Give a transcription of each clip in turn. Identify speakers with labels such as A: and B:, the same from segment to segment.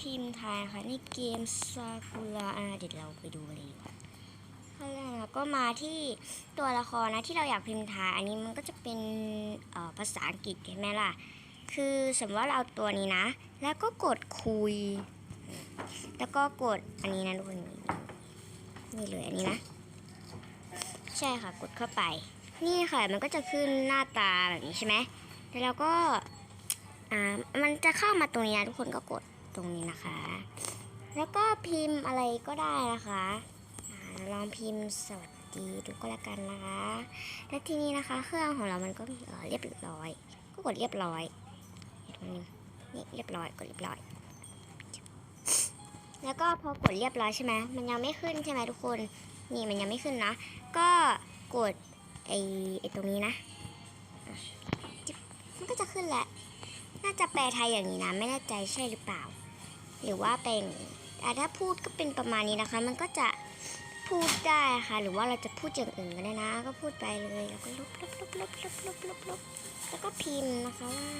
A: พิมพ์ทายนะคะในเกมซากุระอะเดี๋ยวเราไปดูเลยดีกว่าขั้นแรกเราก็มาที่ตัวละครนะที่เราอยากพิมพ์ทายอันนี้มันก็จะเป็นภาษาอังกฤษใช่ไหมล่ะ คือสมมติว่าเราเอาตัวนี้นะ แล้วก็กดคุย แล้วก็กดอันนี้นะทุกคนนี่เลยอันนี้นะ ใช่ค่ะกดเข้าไป นี่ค่ะมันก็จะขึ้นหน้าตาแบบนี้ใช่ไหมแล้วเราก็อ่ามันจะเข้ามาตรงนี้นะทุกคนก็กด ตรงนี้นะคะ แล้วก็พิมพ์อะไรก็ได้นะคะลองพิมพ์สวัสดีดูก็แล้วกันนะคะ และทีนี้นะคะ เครื่องของเรามันก็เออเรียบร้อย ก็กดเรียบร้อยตรงนี้นี่เรียบร้อยกดเรียบร้อย แล้วก็พอกดเรียบร้อยใช่ไหมมันยังไม่ขึ้นใช่ไหมทุกคน นี่มันยังไม่ขึ้นนะ ก็กดไอไอตรงนี้นะ มันก็จะขึ้นแหละ น่าจะแปลไทยอย่างนี้นะ ไม่แน่ใจใช่หรือเปล่า หรือว่าเป็นอ่ถ้าพูดก็เป็นประมาณนี้นะคะ มันก็จะพูดได้ค่ะ หรือว่าเราจะพูดอย่างอื่นก็ได้นะ ก็พูดไปเลยแล้วก็ลบลบลบลบลบลบลบลบแล้วก็พิมพ์นะคะว่า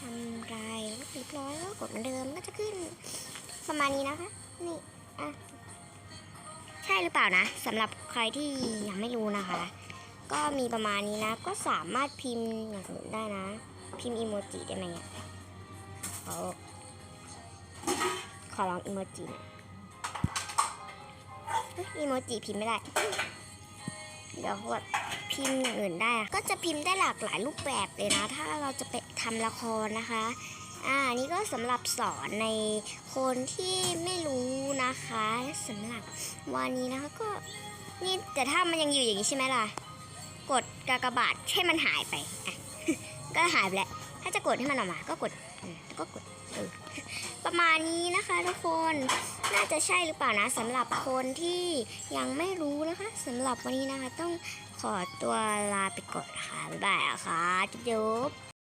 A: ทำไรแล้วก็เรียบร้อยแล้วกดเหมือนเดิมก็จะขึ้นประมาณนี้นะคะ นี่อะใช่หรือเปล่านะสำหรับใครที่ยังไม่รู้นะคะ ก็มีประมาณนี้นะ ก็สามารถพิมพ์อย่างอื่นได้นะ พิมพ์อีโมจิได้ไหมเนี่ยขอ อลองอีโมจิอีโมจิพิมพ์ไม่ได้ เดี๋ยวแบบพิมพ์อย่างอื่นได้ ก็จะพิมพ์ได้หลากหลายรูปแบบเลยนะ ถ้าเราจะไปทำละครนะคะ อ่า นี่ก็สำหรับสอนในคนที่ไม่รู้นะคะสำหรับวันนี้นะคะก็ นี่แต่ถ้ามันยังอยู่อย่างนี้ใช่ไหมล่ะ กดกากบาทให้มันหายไป อะ ก็หายไปแล้วาจะกดให้มันออกมาก็กดก็กดเออประมาณนี้นะคะทุกคนน่าจะใช่หรือเปล่านะสำหรับคนที่ยังไม่รู้นะคะสำหรับวันนี้นะคะ ต้องขอตัวลาไปก่อนนะคะบ๊ายบายนะคะจุ๊บ